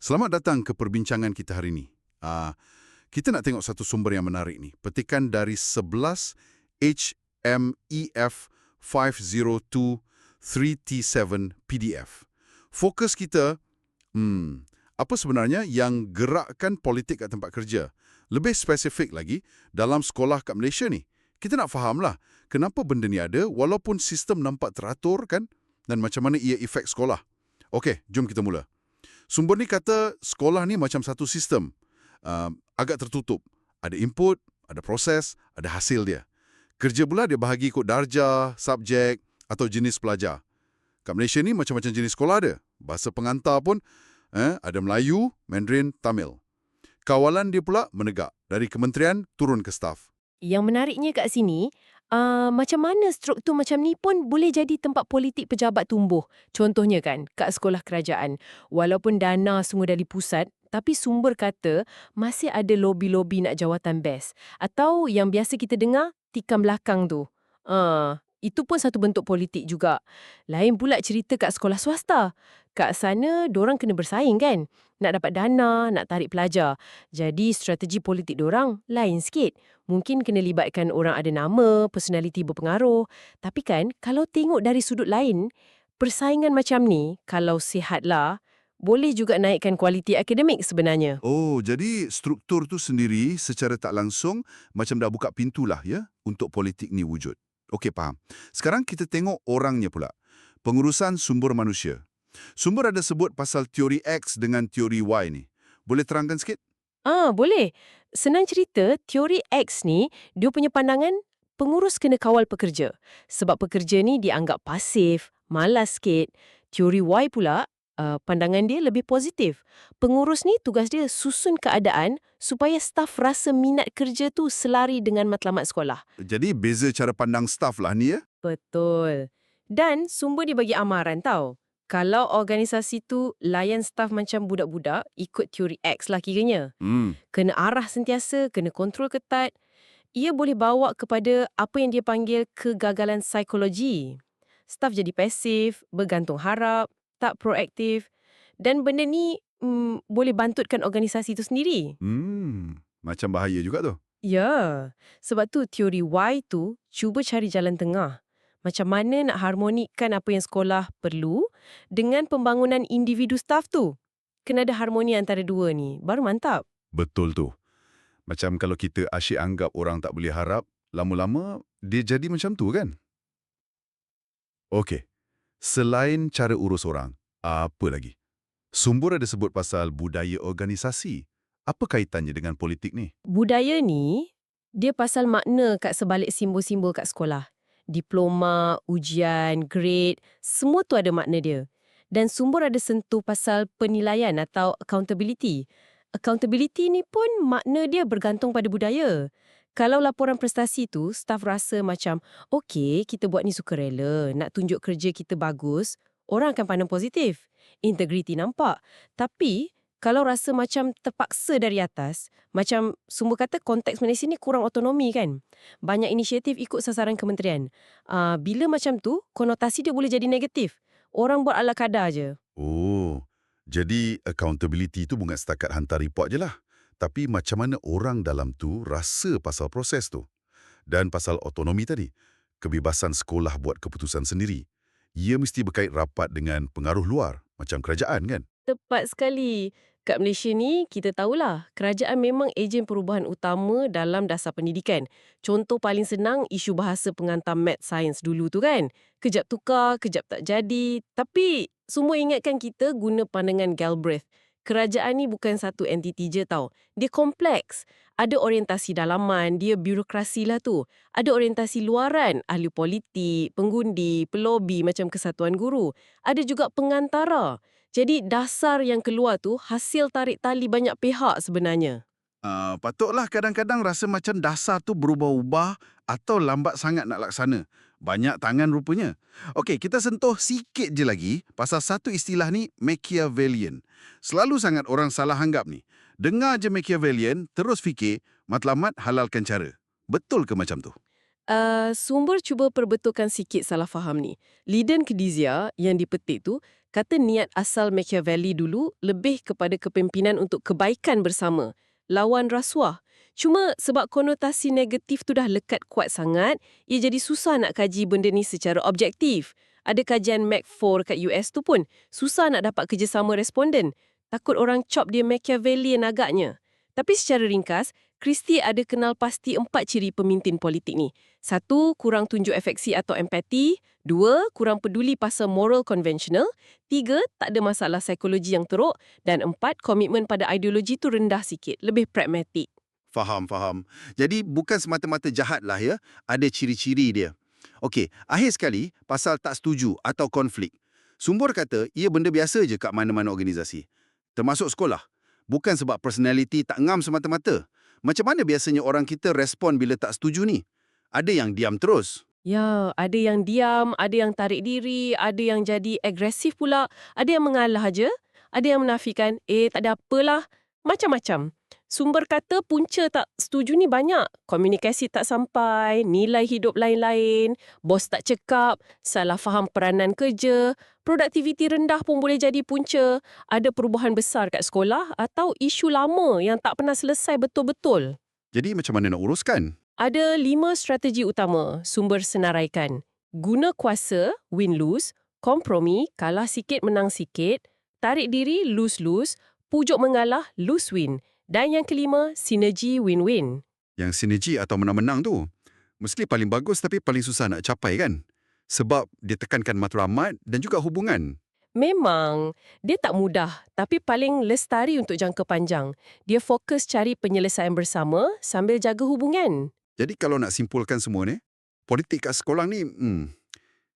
Selamat datang ke perbincangan kita hari ini. Uh, kita nak tengok satu sumber yang menarik ni. Petikan dari 11 HMEF 502 3T7 PDF. Fokus kita, hmm, apa sebenarnya yang gerakkan politik kat tempat kerja? Lebih spesifik lagi, dalam sekolah kat Malaysia ni, kita nak fahamlah kenapa benda ni ada walaupun sistem nampak teratur kan dan macam mana ia efek sekolah. Okey, jom kita mula. Sumber ni kata sekolah ni macam satu sistem. Uh, agak tertutup. Ada input, ada proses, ada hasil dia. Kerja pula dia bahagi ikut darjah, subjek atau jenis pelajar. Kat Malaysia ni macam-macam jenis sekolah ada. Bahasa pengantar pun eh, ada Melayu, Mandarin, Tamil. Kawalan dia pula menegak. Dari kementerian turun ke staf. Yang menariknya kat sini, uh, macam mana struktur macam ni pun boleh jadi tempat politik pejabat tumbuh. Contohnya kan, kat sekolah kerajaan. Walaupun dana semua dari pusat, tapi sumber kata masih ada lobi-lobi nak jawatan best. Atau yang biasa kita dengar, tikam belakang tu. Uh, itu pun satu bentuk politik juga. Lain pula cerita kat sekolah swasta. Kat sana, dorang kena bersaing kan? Nak dapat dana, nak tarik pelajar. Jadi strategi politik dorang lain sikit. Mungkin kena libatkan orang ada nama, personaliti berpengaruh. Tapi kan, kalau tengok dari sudut lain, persaingan macam ni, kalau sihatlah, boleh juga naikkan kualiti akademik sebenarnya. Oh, jadi struktur tu sendiri secara tak langsung macam dah buka pintulah ya untuk politik ni wujud. Okey, faham. Sekarang kita tengok orangnya pula. Pengurusan sumber manusia. Sumber ada sebut pasal teori X dengan teori Y ni. Boleh terangkan sikit? Ah, boleh. Senang cerita, teori X ni, dia punya pandangan pengurus kena kawal pekerja. Sebab pekerja ni dianggap pasif, malas sikit. Teori Y pula, uh, pandangan dia lebih positif. Pengurus ni tugas dia susun keadaan supaya staf rasa minat kerja tu selari dengan matlamat sekolah. Jadi beza cara pandang staf lah ni ya? Betul. Dan sumber dia bagi amaran tau. Kalau organisasi tu layan staf macam budak-budak, ikut teori X lah kiranya. Hmm. Kena arah sentiasa, kena kontrol ketat. Ia boleh bawa kepada apa yang dia panggil kegagalan psikologi. Staf jadi pasif, bergantung harap, tak proaktif. Dan benda ni mm, boleh bantutkan organisasi itu sendiri. Hmm. Macam bahaya juga tu. Ya, sebab tu teori Y tu cuba cari jalan tengah. Macam mana nak harmonikkan apa yang sekolah perlu dengan pembangunan individu staf tu. Kena ada harmoni antara dua ni, baru mantap. Betul tu. Macam kalau kita asyik anggap orang tak boleh harap, lama-lama dia jadi macam tu kan? Okey. Selain cara urus orang, apa lagi? Sumber ada sebut pasal budaya organisasi. Apa kaitannya dengan politik ni? Budaya ni, dia pasal makna kat sebalik simbol-simbol kat sekolah. Diploma, ujian, grade, semua tu ada makna dia. Dan sumber ada sentuh pasal penilaian atau accountability. Accountability ni pun makna dia bergantung pada budaya. Kalau laporan prestasi tu, staf rasa macam, okey, kita buat ni sukarela, nak tunjuk kerja kita bagus, orang akan pandang positif. Integriti nampak. Tapi, kalau rasa macam terpaksa dari atas, macam sumber kata konteks Malaysia ni kurang otonomi kan. Banyak inisiatif ikut sasaran kementerian. Uh, bila macam tu, konotasi dia boleh jadi negatif. Orang buat ala kadar je. Oh, jadi accountability tu bukan setakat hantar report je lah. Tapi macam mana orang dalam tu rasa pasal proses tu. Dan pasal otonomi tadi, kebebasan sekolah buat keputusan sendiri. Ia mesti berkait rapat dengan pengaruh luar, macam kerajaan kan? Tepat sekali. Kat Malaysia ni, kita tahulah, kerajaan memang ejen perubahan utama dalam dasar pendidikan. Contoh paling senang, isu bahasa pengantar math science dulu tu kan. Kejap tukar, kejap tak jadi. Tapi, semua ingatkan kita guna pandangan Galbraith. Kerajaan ni bukan satu entiti je tau. Dia kompleks. Ada orientasi dalaman, dia birokrasi lah tu. Ada orientasi luaran, ahli politik, pengundi, pelobi macam kesatuan guru. Ada juga pengantara. Jadi dasar yang keluar tu hasil tarik tali banyak pihak sebenarnya. Uh, patutlah kadang-kadang rasa macam dasar tu berubah-ubah atau lambat sangat nak laksana. Banyak tangan rupanya. Okey, kita sentuh sikit je lagi pasal satu istilah ni Machiavellian. Selalu sangat orang salah anggap ni. Dengar je Machiavellian, terus fikir matlamat halalkan cara. Betul ke macam tu? Uh, sumber cuba perbetulkan sikit salah faham ni. Liden Kedizia yang dipetik tu kata niat asal Machiavelli dulu lebih kepada kepimpinan untuk kebaikan bersama, lawan rasuah. Cuma sebab konotasi negatif tu dah lekat kuat sangat, ia jadi susah nak kaji benda ni secara objektif. Ada kajian Mac4 kat US tu pun, susah nak dapat kerjasama responden. Takut orang cop dia Machiavellian agaknya. Tapi secara ringkas, Christie ada kenal pasti empat ciri pemimpin politik ni. Satu, kurang tunjuk efeksi atau empati. Dua, kurang peduli pasal moral konvensional. Tiga, tak ada masalah psikologi yang teruk. Dan empat, komitmen pada ideologi tu rendah sikit, lebih pragmatik. Faham, faham. Jadi bukan semata-mata jahat lah ya, ada ciri-ciri dia. Okey, akhir sekali, pasal tak setuju atau konflik. Sumber kata ia benda biasa je kat mana-mana organisasi. Termasuk sekolah. Bukan sebab personality tak ngam semata-mata. Macam mana biasanya orang kita respon bila tak setuju ni? Ada yang diam terus. Ya, ada yang diam, ada yang tarik diri, ada yang jadi agresif pula, ada yang mengalah aja, ada yang menafikan, eh tak ada apalah, macam-macam. Sumber kata punca tak setuju ni banyak. Komunikasi tak sampai, nilai hidup lain-lain, bos tak cekap, salah faham peranan kerja, produktiviti rendah pun boleh jadi punca, ada perubahan besar kat sekolah atau isu lama yang tak pernah selesai betul-betul. Jadi macam mana nak uruskan? Ada lima strategi utama sumber senaraikan. Guna kuasa, win-lose, kompromi, kalah sikit menang sikit, tarik diri, lose-lose, pujuk mengalah, lose-win. Dan yang kelima, sinergi win-win. Yang sinergi atau menang-menang tu, mesti paling bagus tapi paling susah nak capai kan? Sebab dia tekankan matlamat dan juga hubungan. Memang, dia tak mudah tapi paling lestari untuk jangka panjang. Dia fokus cari penyelesaian bersama sambil jaga hubungan. Jadi kalau nak simpulkan semua ni, politik kat sekolah ni, hmm,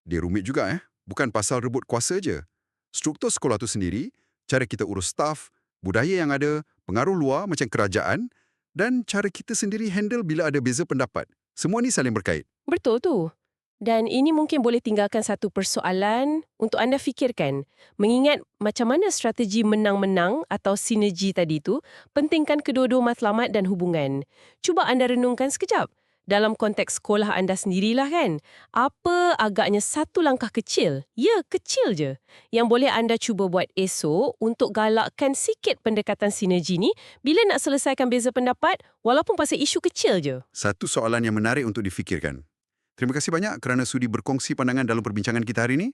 dia rumit juga eh. Bukan pasal rebut kuasa je. Struktur sekolah tu sendiri, cara kita urus staf, budaya yang ada, pengaruh luar macam kerajaan dan cara kita sendiri handle bila ada beza pendapat. Semua ni saling berkait. Betul tu. Dan ini mungkin boleh tinggalkan satu persoalan untuk anda fikirkan. Mengingat macam mana strategi menang-menang atau sinergi tadi tu, pentingkan kedua-dua matlamat dan hubungan. Cuba anda renungkan sekejap. Dalam konteks sekolah anda sendirilah kan, apa agaknya satu langkah kecil, ya kecil je, yang boleh anda cuba buat esok untuk galakkan sikit pendekatan sinergi ni bila nak selesaikan beza pendapat walaupun pasal isu kecil je. Satu soalan yang menarik untuk difikirkan. Terima kasih banyak kerana sudi berkongsi pandangan dalam perbincangan kita hari ini.